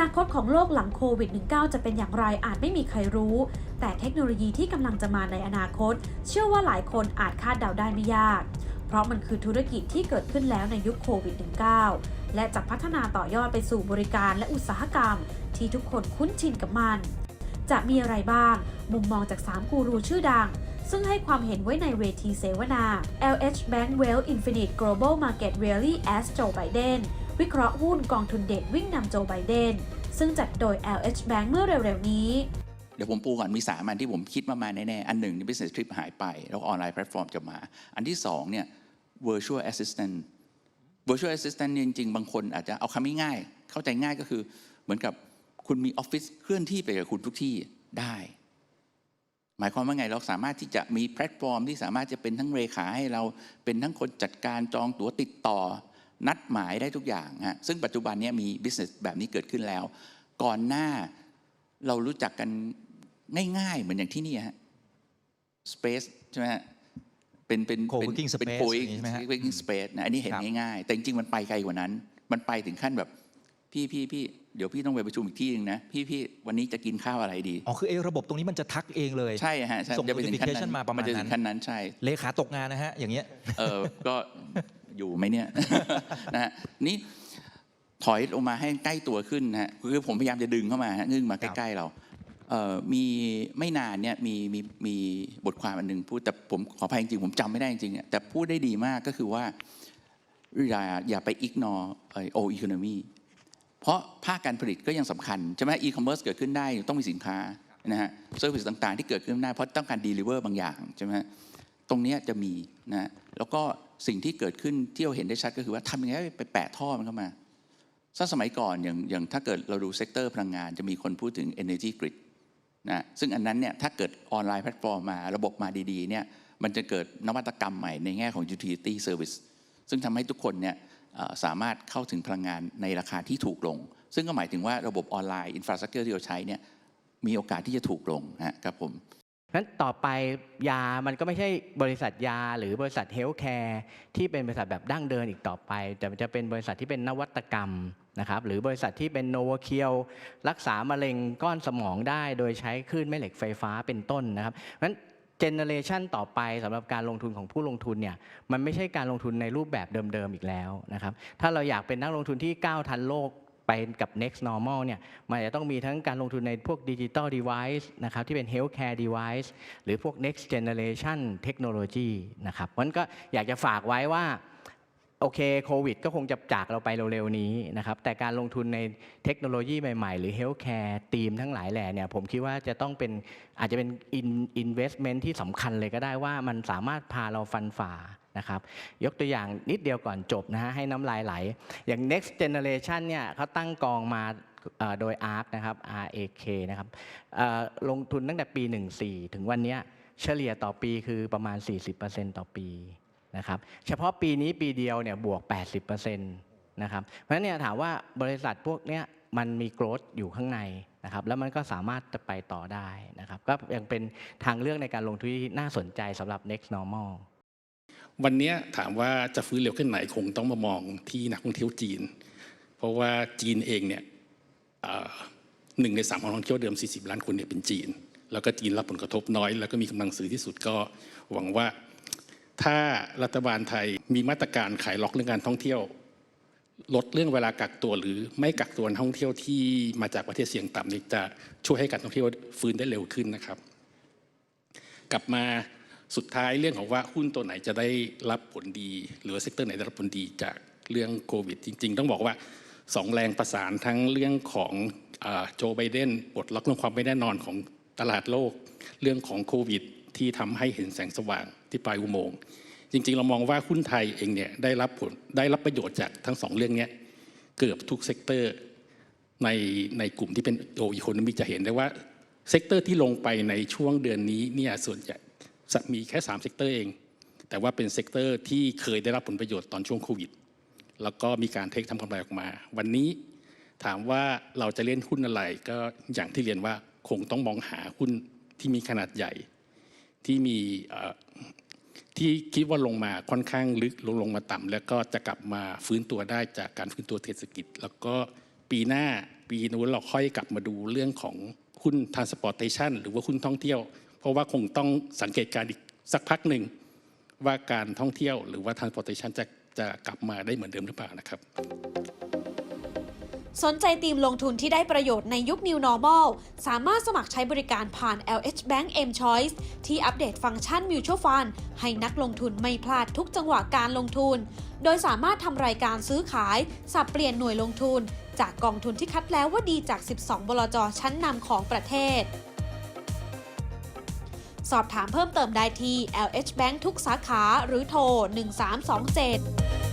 นาคตของโลกหลังโควิด -19 จะเป็นอย่างไรอาจไม่มีใครรู้ แต่เทคโนโลยีที่กำลังจะมาในอนาคต เชื่อว่าหลายคนอาจคาดเดาได้ไม่ยาก เพราะมันคือธุรกิจที่เกิดขึ้นแล้วในยุคโควิด -19 และจะพัฒนาต่อยอดไปสู่บริการและอุตสาหกรรม ที่ทุกคนคุ้นชินกับมัน จะมีอะไรบ้าง มุมมองจาก 3 กูรูชื่อดัง ซึ่งให้ความเห็นไว้ในเวทีเสวนา LH Bank Well Infinite Global Market Rally as Joe Biden วิเคราะห์หุ้นกองทุนเด็ดวิ่งนำโจไบเดน ซึ่งจัดโดย LH Bank เมื่อเร็วๆนี้ เดี๋ยวผมปูก่อนมีสามอันที่ผมคิดว่ามาแน่ๆ อันหนึ่งนี่ business trip หายไป แล้วออนไลน์แพลตฟอร์มจะมา อันที่สองเนี่ย virtual assistant virtual assistant เนี่ยจริงๆ บางคนอาจจะเอาคำง่ายๆเข้าใจง่ายก็คือ เหมือนกับคุณมีออฟฟิศเคลื่อนที่ไปกับคุณทุกที่ได้ หมายความว่าไงเราสามารถที่จะมีแพลตฟอร์มที่สามารถจะเป็นทั้งเลขาให้เราเป็นทั้งคนจัดการจองตั๋วติดต่อ นัดหมายได้ทุกอย่างฮะซึ่งปัจจุบันเนี้มี business แบบนี้เกิดขึ้นแล้ว ก่อนหน้าเรารู้จักกันง่ายๆเหมือนอย่างที่นี่ฮะ space ใช่ไหมฮะเป็นเป็นเป็น Co-working เป็น space โอย่างนี้ใช่ไหมฮะ working space นะอันนี้เห็นครับง่ายๆแต่จริงๆมันไปไกลกว่านั้น มันไปถึงขั้นแบบพี่พี่พี่เดี๋ยวพี่ต้องไปประชุมอีกที่หนึงนะ พี่พี่วันนี้จะกินข้าวอะไรดีอ๋อคือไอ้ระบบตรงนี้มันจะทักเองเลยใช่ฮะใช่ส่งจะไปถึงขั้น notification นั้นมาประมาณจะถึนั้นงขั้นนั้นใช่เลขาตกงานนะฮะอย่างเงี้ยเออก็ อยู่ไหมเนี่ยนะฮะนี่ถอยลงมาให้ใกล้ตัวขึ้นนะฮะคือผมพยายามจะดึงเข้ามาฮะงึ่งมาครัใกบล้ๆเราเอ่อมีไม่นานเนี่ยมีมีมีบทความอันหนึ่งพูดแต่ผมขออภัยจริงๆผมจำไม่ได้จริงๆอะแต่พูดได้ดีมากก็คือว่า อย่าอย่าไปอิกนอโออีโคโนมีเพราะภาคการผลิตก็ยังสำคัญ ใช่ไหมอีคอมเมิร์ซเกิดขึ้นได้ต้องมีสินค้านะฮะเซอร์วิสต่างๆ ที่เกิดขึ้นได้เพราะต้องการดีลิเวอร์บางอย่างใช่ไหมฮะ ตรงนี้จะมีนะแล้วก็สิ่งที่เกิดขึ้นที่เราเห็นได้ชัดก็คือว่าทำยังไงไปแปะท่อมันเข้ามาถ้าสมัยก่อนอย่างอย่างถ้าเกิดเราดูเซกเตอร์พลังงานจะมีคนพูดถึง energy grid นะซึ่งอันนั้นเนี่ยถ้าเกิดออนไลน์แพลตฟอร์มมาระบบมาดีๆเนี่ยมันจะเกิดนวัตกรรมใหม่ในแง่ของ utility service ซึ่งทำให้ทุกคนเนี่ยสามารถเข้าถึงพลังงานในราคาที่ถูกลง ซึ่งก็หมายถึงว่าระบบออนไลน์อินฟราสตรักเจอร์ที่เราใช้เนี่ยมีโอกาสที่จะถูกลงนะครับผม นั้นต่อไปยามันก็ไม่ใช่บริษัทยา หรือบริษัทเฮลท์แคร์ที่เป็นบริษัทแบบดั้งเดิมอีกต่อไป แต่มันจะเป็นบริษัทที่เป็นนวัตกรรมนะครับหรือบริษัทที่เป็นโนวาเคียวรักษามะเร็งก้อนสมองได้ โดยใช้คลื่นแม่เหล็กไฟฟ้าเป็นต้นนะครับเพราะฉะนั้นเจเนเรชันต่อไปสำหรับการลงทุนของผู้ลงทุนเนี่ยมันไม่ใช่การลงทุนในรูปแบบเดิมๆอีกแล้วนะครับถ้าเราอยากเป็นนักลงทุนที่ก้าวทันโลก ไปกับ next normal เนี่ยมันจะต้องมีทั้งการลงทุนในพวกดิจิตอล device นะครับที่เป็น healthcare device หรือพวก next generation technology นะครับเพราะนั้นก็อยากจะฝากไว้ว่าโอเคโควิดก็คงจะจากเราไปเร็วๆนี้นะครับแต่การลงทุนในเทคโนโลยีใหม่ๆ หรือ healthcare ทีมทั้งหลายแหล่เนี่ยผมคิดว่าจะต้องเป็นอาจจะเป็น in- investment ที่สำคัญเลยก็ได้ว่ามันสามารถพาเราฟันฝ่า นะครับ ยกตัวอย่างนิดเดียวก่อนจบนะฮะให้น้ำลายไหล อย่าง next generation เนี่ยเขาตั้งกองมาโดย ARK นะครับ RAK นะครับลงทุนตั้งแต่ปี 14 ถึงวันนี้เฉลี่ยต่อปีคือประมาณ 40%ต่อปีนะครับ เฉพาะปีนี้ปีเดียวเนี่ยบวก 80%นะครับ เพราะฉะนั้นเนี่ยถามว่าบริษัทพวกเนี้ยมันมีโกรธอยู่ข้างในนะครับ แล้วมันก็สามารถจะไปต่อได้นะครับ ก็ยังเป็นทางเลือกในการลงทุนที่น่าสนใจสำหรับ next normal วันนี้ถามว่าจะฟื้นเร็วขึ้นไหนคงต้องมามองที่นักท่องเที่ยวจีน เพราะว่าจีนเองเนี่ยหนึ่งในสามของนักท่องเที่ยวเดิม 40 ล้านคนเนี่ยเป็นจีน แล้วก็จีนรับผลกระทบน้อย แล้วก็มีกำลังซื้อที่สุดก็หวังว่า ถ้ารัฐบาลไทยมีมาตรการขายล็อกเรื่องการท่องเที่ยว ลดเรื่องเวลากักตัวหรือไม่กักตัวนักท่องเที่ยวที่มาจากประเทศเสี่ยงต่ำนี่จะช่วยให้การท่องเที่ยวฟื้นได้เร็วขึ้นนะครับ กลับมา สุดท้ายเรื่องของว่าหุ้นตัวไหนจะได้รับผลดี หรือว่าเซกเตอร์ไหนได้รับผลดีจากเรื่องโควิด จริง ๆ ต้องบอกว่าสองแรงประสานทั้งเรื่องของโจไบเดนปลดล็อกเรื่องความไม่แน่นอนของตลาดโลก เรื่องของโควิด ที่ทำให้เห็นแสงสว่างที่ปลายอุโมงค์จริง ๆ เรามองว่าหุ้นไทยเองเนี่ยได้รับผลได้รับประโยชน์จากทั้งสองเรื่องนี้เกือบทุกเซกเตอร์ในในกลุ่มที่เป็นโออีโคโนมีจะเห็นได้ว่าเซกเตอร์ที่ลงไปในช่วงเดือนนี้เนี่ยส่วนใหญ่ มีแค่3เซกเตอร์เอง แต่ว่าเป็นเซกเตอร์ที่เคยได้รับผลประโยชน์ตอนช่วงโควิด แล้วก็มีการเทคทำกำไรออกมา วันนี้ถามว่าเราจะเล่นหุ้นอะไร ก็อย่างที่เรียนว่าคงต้องมองหาหุ้นที่มีขนาดใหญ่ ที่มีที่คิดว่าลงมาค่อนข้างลึกลงลงมาต่ำแล้วก็จะกลับมาฟื้นตัวได้จากการฟื้นตัวเศรษฐกิจ แล้วก็ปีหน้าปีนู้นเราค่อยกลับมาดูเรื่องของหุ้น transportation หรือว่าหุ้นท่องเที่ยว ราะว่าคงต้องสังเกตการอีกสักพักหนึ่งว่าการท่องเที่ยวหรือว่า transportation จะจะกลับมาได้เหมือนเดิมหรือเปล่านะครับ สนใจทีมลงทุนที่ได้ประโยชน์ในยุค New Normal สามารถสมัครใช้บริการผ่าน LH Bank M Choice ที่อัปเดตฟังก์ชัน Mutual Fund ให้นักลงทุนไม่พลาดทุกจังหวะการลงทุน โดยสามารถทำรายการซื้อขาย สับเปลี่ยนหน่วยลงทุน จากกองทุนที่คัดแล้วว่าดีจาก 12 บลจชั้นนำของประเทศ สอบถามเพิ่มเติมได้ที่ LH Bank ทุกสาขาหรือโทร 1327